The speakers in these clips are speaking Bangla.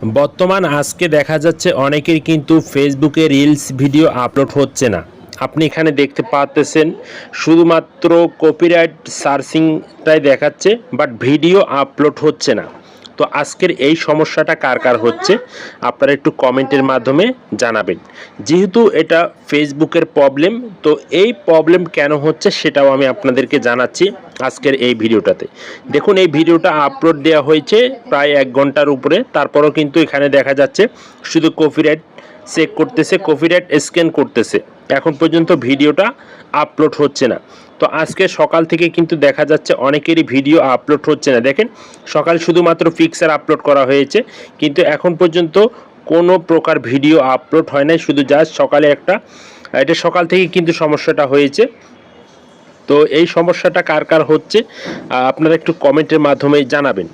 বর্তমান আজকে দেখা যাচ্ছে অনেকের কিন্তু ফেসবুকে রিলস ভিডিও আপলোড হচ্ছে না। আপনি এখানে দেখতে পাচ্ছেন শুধুমাত্র কপিরাইট সার্চিংটাই দেখাচ্ছে বাট ভিডিও আপলোড হচ্ছে না। তো আজকের এই সমস্যাটা কার কার হচ্ছে, আপনারা একটু কমেন্টের মাধ্যমে জানাবেন। যেহেতু এটা ফেসবুকের প্রবলেম তো এই প্রবলেম কেন হচ্ছে সেটাও আমি আপনাদেরকে জানাচ্ছি আজকের এই ভিডিওটাতে। দেখুন, এই ভিডিওটা আপলোড দেওয়া হয়েছে প্রায় এক ঘণ্টার উপরে, তারপরও কিন্তু এখানে দেখা যাচ্ছে শুধু কপিরাইট চেক করতেছে কপিরাইট স্ক্যান করতেছে। এখন পর্যন্ত ভিডিওটা আপলোড হচ্ছে না। তো আজকে সকাল থেকে কিন্তু দেখা যাচ্ছে অনেকেরই ভিডিও আপলোড হচ্ছে না। দেখেন, সকাল শুধুমাত্র পিকচার আপলোড করা হয়েছে, কিন্তু এখন পর্যন্ত কোনো প্রকার ভিডিও আপলোড হয় নাই, শুধু জাস্ট সকালে একটা, এটা সকাল থেকে কিন্তু সমস্যাটা হয়েছে। তো এই সমস্যাটা কার কার হচ্ছে আপনারা একটু কমেন্টের মাধ্যমে জানাবেন।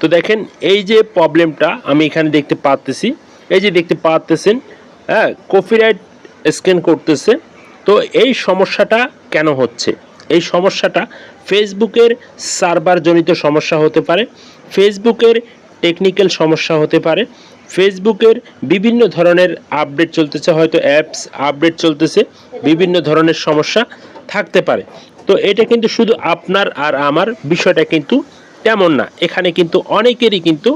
তো দেখেন, এই যে প্রবলেমটা আমি এখানে দেখতে পাচ্তেছি এই যে দেখতে পাচ্তেছেন হ্যাঁ কপিরাইট স্ক্যান করতেছে, তো এই সমস্যাটা কেন হচ্ছে? এই সমস্যাটা ফেসবুকের সার্ভারজনিত সমস্যা হতে পারে, ফেসবুকের টেকনিক্যাল সমস্যা হতে পারে, ফেসবুকের বিভিন্ন ধরনের আপডেট চলতেছে, হয়তো অ্যাপস আপডেট চলতেছে, বিভিন্ন ধরনের সমস্যা থাকতে পারে। তো এটা কিন্তু শুধু আপনার আর আমার বিষয়টা কিন্তু তেমন না। এখানে কিন্তু অনেকেরই কিন্তু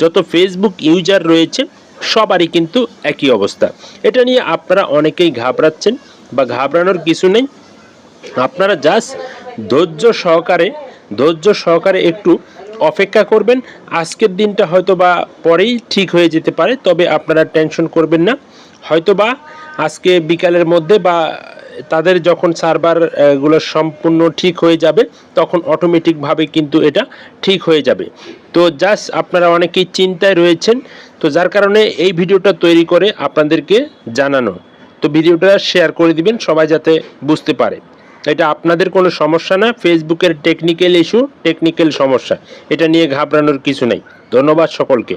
যত ফেসবুক ইউজার রয়েছে, সবারই কিন্তু একই অবস্থা। এটা নিয়ে আপনারা অনেকেই ঘাবড়াচ্ছেন বা ঘাবড়ানোর কিছু নেই। আপনারা জাস্ট ধৈর্য সহকারে ধৈর্য সহকারে একটু অপেক্ষা করবেন। আজকের দিনটা হয়তো বা পরেই ঠিক হয়ে যেতে পারে, তবে আপনারা টেনশন করবেন না। হয়তো বা আজকে বিকালের মধ্যে বা তাদের যখন সার্ভারগুলো সম্পূর্ণ ঠিক হয়ে যাবে, তখন অটোমেটিকভাবে কিন্তু এটা ঠিক হয়ে যাবে। তো জাস্ট আপনারা অনেকেই চিন্তায় রয়েছেন, তো যার কারণে এই ভিডিওটা তৈরি করে আপনাদেরকে জানানো। তো ভিডিওটা শেয়ার করে দিবেন, সবাই যাতে বুঝতে পারে। এটা আপনাদের কোনো সমস্যা না ফেসবুকের টেকনিক্যাল ইস্যু টেকনিক্যাল সমস্যা। এটা নিয়ে ঘাবড়ানোর কিছু নেই। ধন্যবাদ সকলকে।